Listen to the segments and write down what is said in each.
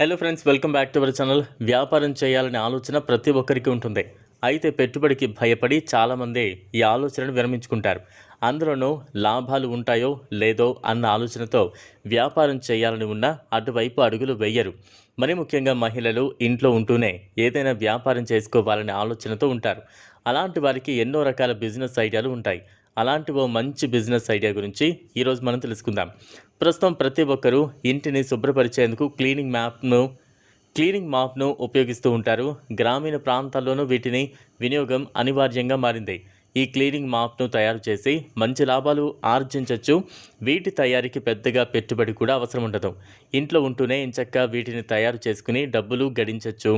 Hello friends welcome back to our channel వ్యాపారం చేయాలనే ఆలోచన ప్రతి ఒక్కరికి ఉంటుంది. అయితే పెట్టుబడికి భయపడి చాలామంది ఈ ఆలోచనను విరమించుకుంటారు. అందులోనూ లాభాలు ఉంటాయో లేదో అన్న ఆలోచనతో వ్యాపారం చేయాలని ఉన్న అటువైపు అడుగులు వేయరు. మరి ముఖ్యంగా మహిళలు ఇంట్లో ఉంటూనే ఏదైనా వ్యాపారం చేసుకోవాలనే ఆలోచనతో ఉంటారు. అలాంటి వారికి ఎన్నో రకాల బిజినెస్ ఐడియాలు ఉంటాయి. అలాంటి ఓ మంచి బిజినెస్ ఐడియా గురించి ఈరోజు మనం తెలుసుకుందాం. ప్రస్తుతం ప్రతి ఒక్కరూ ఇంటిని శుభ్రపరిచేందుకు క్లీనింగ్ మ్యాప్ను క్లీనింగ్ మాప్ను ఉపయోగిస్తూ ఉంటారు. గ్రామీణ ప్రాంతాల్లోనూ వీటిని వినియోగం అనివార్యంగా మారింది. ఈ క్లీనింగ్ మాప్ను తయారు చేసి మంచి లాభాలు ఆర్జించవచ్చు వీటి తయారీకి పెద్దగా పెట్టుబడి కూడా అవసరం ఉండదు. ఇంట్లో ఉంటూనే ఇంచక్క వీటిని తయారు చేసుకుని డబ్బులు గడించవచ్చు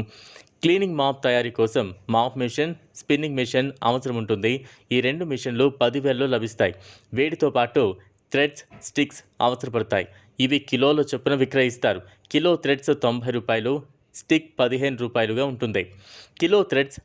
క్లీనింగ్ మాప్ తయారీ కోసం మాప్ మిషన్ స్పిన్నింగ్ మిషన్ అవసరం ఉంటుంది. ఈ రెండు మిషన్లు పదివేల్లో లభిస్తాయి. వేడితో పాటు థ్రెడ్స్ స్టిక్స్ అవసరపడతాయి. ఇవి కిలోల చొప్పున విక్రయిస్తారు. కిలో థ్రెడ్స్ తొంభై రూపాయలు స్టిక్ పదిహేను రూపాయలుగా ఉంటుంది. కిలో థ్రెడ్స్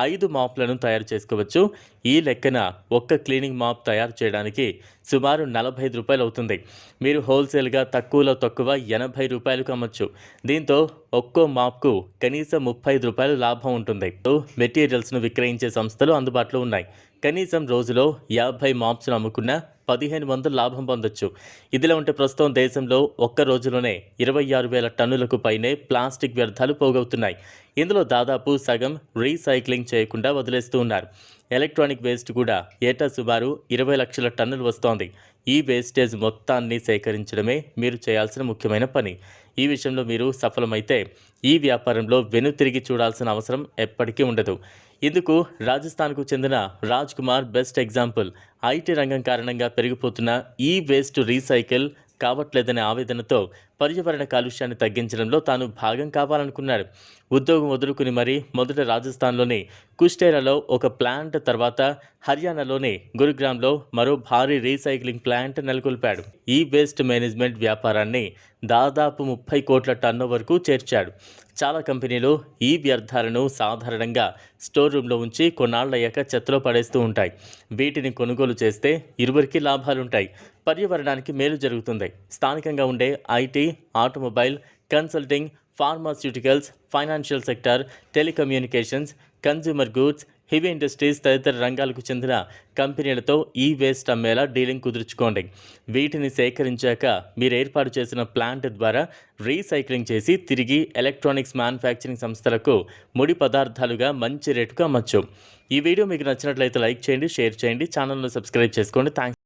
ఐదు మాప్లను తయారు చేసుకోవచ్చు. ఈ లెక్కన ఒక్క క్లీనింగ్ మాప్ తయారు చేయడానికి సుమారు నలభై ఐదు రూపాయలు అవుతుంది. మీరు హోల్సేల్గా తక్కువలో తక్కువ ఎనభై రూపాయలకు అమ్మచ్చు. దీంతో ఒక్కో మాప్కు కనీసం ముప్పై ఐదు రూపాయలు లాభం ఉంటుంది. మెటీరియల్స్ను విక్రయించే సంస్థలు అందుబాటులో ఉన్నాయి. కనీసం రోజులో యాభై మాప్స్ను అమ్ముకున్న పదిహేను వందలు లాభం పొందొచ్చు. ఇదిలా ఉంటే ప్రస్తుతం దేశంలో ఒక్క రోజులోనే ఇరవై ఆరు వేల టన్నులకు పైనే ప్లాస్టిక్ వ్యర్థాలు పోగవుతున్నాయి. ఇందులో దాదాపు సగం రీసైక్లింగ్ చేయకుండా వదిలేస్తూ ఉన్నారు. ఎలక్ట్రానిక్ వేస్ట్ కూడా ఏటా సుమారు ఇరవై లక్షల టన్నులు వస్తోంది. ఈ వేస్టేజ్ మొత్తాన్ని సేకరించడమే మీరు చేయాల్సిన ముఖ్యమైన పని. ఈ విషయంలో మీరు సఫలమైతే ఈ వ్యాపారంలో వెనుతిరిగి చూడాల్సిన అవసరం ఎప్పటికీ ఉండదు. ఇందుకు రాజస్థాన్కు చెందిన Raj Kumar best example. IT రంగం కారణంగా పెరిగిపోతున్న ఈ వేస్ట్ రీసైకిల్ కావట్లేదనే ఆవేదనతో పర్యావరణ కాలుష్యాన్ని తగ్గించడంలో తాను భాగం కావాలనుకున్నాడు. ఉద్యోగం వదులుకుని మరీ మొదట రాజస్థాన్లోని కుష్టేరాలో ఒక ప్లాంట్ తర్వాత హర్యానాలోని గురుగ్రామ్లో మరో భారీ రీసైక్లింగ్ ప్లాంట్ నెలకొల్పాడు. ఈ వేస్ట్ మేనేజ్మెంట్ వ్యాపారాన్ని దాదాపు ముప్పై కోట్ల టన్ను వరకు చేర్చాడు. చాలా కంపెనీలు ఈ వ్యర్థాలను సాధారణంగా స్టోర్ రూమ్లో ఉంచి కొన్నాళ్ళయ్యాక చెత్తలో పడేస్తూ ఉంటాయి. వీటిని కొనుగోలు చేస్తే ఇరువురికి లాభాలుంటాయి. పర్యావరణానికి మేలు జరుగుతుంది. స్థానికంగా ఉండే IT automobile consulting pharmaceuticals financial sector telecommunications consumer goods heavy industries తదితర రంగాలకు చెందిన కంపెనీలతో ఈ వేస్ట్ అమ్మేలా డీలింగ్ కుదుర్చుకోండి. వీటిని సేకరించాక మీరు ఏర్పాటు చేసిన ప్లాంట్ ద్వారా రీసైక్లింగ్ చేసి తిరిగి ఎలక్ట్రానిక్స్ మ్యానుఫ్యాక్చరింగ్ సంస్థలకు ముడి పదార్థాలుగా మంచి రేటుకు అమ్మచ్చు. ఈ వీడియో మీకు నచ్చినట్లయితే లైక్ చేయండి షేర్ చేయండి ఛానల్ను సబ్స్క్రైబ్ చేసుకోండి. థ్యాంక్స్